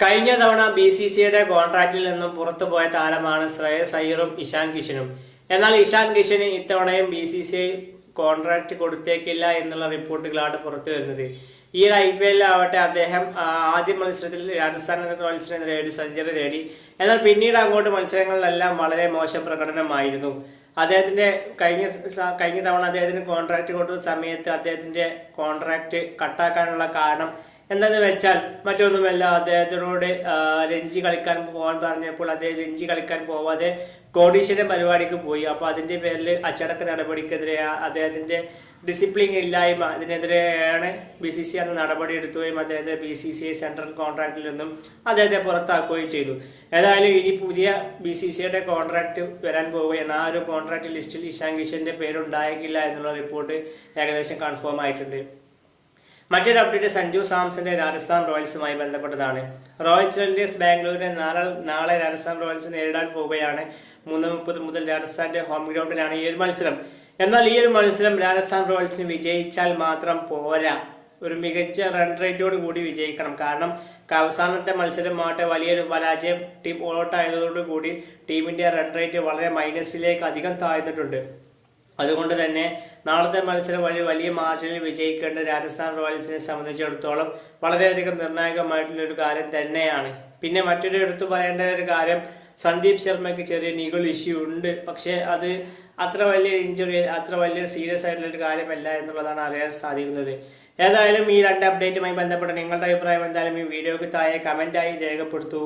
കഴിഞ്ഞ തവണ B C സിയുടെ കോൺട്രാക്റ്റിൽ നിന്നും പുറത്തുപോയ താരമാണ് ശ്രേയസ് അയ്യറും ഇഷാൻ കിഷനും. എന്നാൽ ഇഷാൻ കിഷന് ഇത്തവണയും B C C I contract കൊടുത്തേക്കില്ല എന്നുള്ള റിപ്പോർട്ടുകളാണ് പുറത്തു വരുന്നത്. ഈ ഒരു ഐ പി എല്ലിലാവട്ടെ അദ്ദേഹം ആദ്യ മത്സരത്തിൽ രാജസ്ഥാൻ മത്സരം നേടി സെഞ്ചുറി നേടി. എന്നാൽ പിന്നീട് അങ്ങോട്ട് മത്സരങ്ങളിലെല്ലാം വളരെ മോശം പ്രകടനമായിരുന്നു. അദ്ദേഹത്തിന്റെ കഴിഞ്ഞ കഴിഞ്ഞ തവണ അദ്ദേഹത്തിന് കോൺട്രാക്ട് കൊടുത്ത സമയത്ത് അദ്ദേഹത്തിന്റെ കോൺട്രാക്ട് കട്ടാക്കാനുള്ള കാരണം എന്തെന്ന് വെച്ചാൽ മറ്റൊന്നുമല്ല അദ്ദേഹത്തിനോട് രഞ്ജി കളിക്കാൻ പോകാൻ പറഞ്ഞപ്പോൾ അദ്ദേഹം രഞ്ജി കളിക്കാൻ പോവാതെ കോടീശ്വരൻ പരിപാടിക്ക് പോയി. അപ്പൊ അതിന്റെ പേരിൽ അച്ചടക്ക നടപടിക്കെതിരെ അദ്ദേഹത്തിന്റെ ഡിസിപ്ലിൻ ഇല്ലായ്മ ഇതിനെതിരെയാണ് ബി സി സി അന്ന് നടപടി എടുക്കുകയും അദ്ദേഹത്തെ ബി സി സി സെൻട്രൽ കോൺട്രാക്റ്റിൽ നിന്നും അദ്ദേഹത്തെ പുറത്താക്കുകയും ചെയ്തു. ഏതായാലും ഇനി പുതിയ ബി സി സിയുടെ കോൺട്രാക്ട് വരാൻ പോവുകയാണ്. ആ ഒരു കോൺട്രാക്ട് ലിസ്റ്റിൽ ഇഷാൻ കിഷന്റെ പേരുണ്ടായേക്കില്ല എന്നുള്ള റിപ്പോർട്ട് ഏകദേശം കൺഫേം ആയിട്ടുണ്ട്. മറ്റൊരു അപ്ഡേറ്റ് സഞ്ജു സാംസന്റെ രാജസ്ഥാൻ റോയൽസുമായി ബന്ധപ്പെട്ടതാണ്. റോയൽ ചലഞ്ചേഴ്സ് ബാംഗ്ലൂരിനെ നാളെ നാളെ രാജസ്ഥാൻ റോയൽസ് നേരിടാൻ പോവുകയാണ്. മൂന്ന് മുപ്പത് മുതൽ രാജസ്ഥാന്റെ ഹോം ഗ്രൗണ്ടിലാണ് ഈ ഒരു മത്സരം. എന്നാൽ ഈ ഒരു മത്സരം രാജസ്ഥാൻ റോയൽസിന് വിജയിച്ചാൽ മാത്രം പോരാ. ഒരു മികച്ച റൺ റേറ്റോട് കൂടി വിജയിക്കണം. കാരണം അവസാനത്തെ മത്സരമാകട്ടെ വലിയൊരു പരാജയം ടീം ഔട്ട് ആയതോടുകൂടി ടീമിന്റെ റൺ റേറ്റ് വളരെ മൈനസിലേക്ക് അധികം താഴ്ന്നിട്ടുണ്ട്. അതുകൊണ്ട് തന്നെ നാളത്തെ മത്സരം വഴി വലിയ മാർജിനിൽ വിജയിക്കേണ്ട രാജസ്ഥാൻ റോയൽസിനെ സംബന്ധിച്ചിടത്തോളം വളരെയധികം നിർണായകമായിട്ടുള്ള ഒരു കാര്യം തന്നെയാണ്. പിന്നെ മറ്റൊരു എടുത്തു പറയേണ്ട ഒരു കാര്യം സന്ദീപ് ശർമ്മയ്ക്ക് ചെറിയ നിഗൾ ഇഷ്യൂ ഉണ്ട്. പക്ഷേ അത് അത്ര വലിയ ഇഞ്ചുറി അത്ര വലിയ സീരിയസ് ആയിട്ടുള്ള ഒരു കാര്യമല്ല എന്നുള്ളതാണ് അറിയാൻ സാധിക്കുന്നത്. ഏതായാലും ഈ രണ്ട് അപ്ഡേറ്റുമായി ബന്ധപ്പെട്ട് നിങ്ങളുടെ അഭിപ്രായം എന്തായാലും ഈ വീഡിയോക്ക് താഴെ കമന്റായി രേഖപ്പെടുത്തൂ.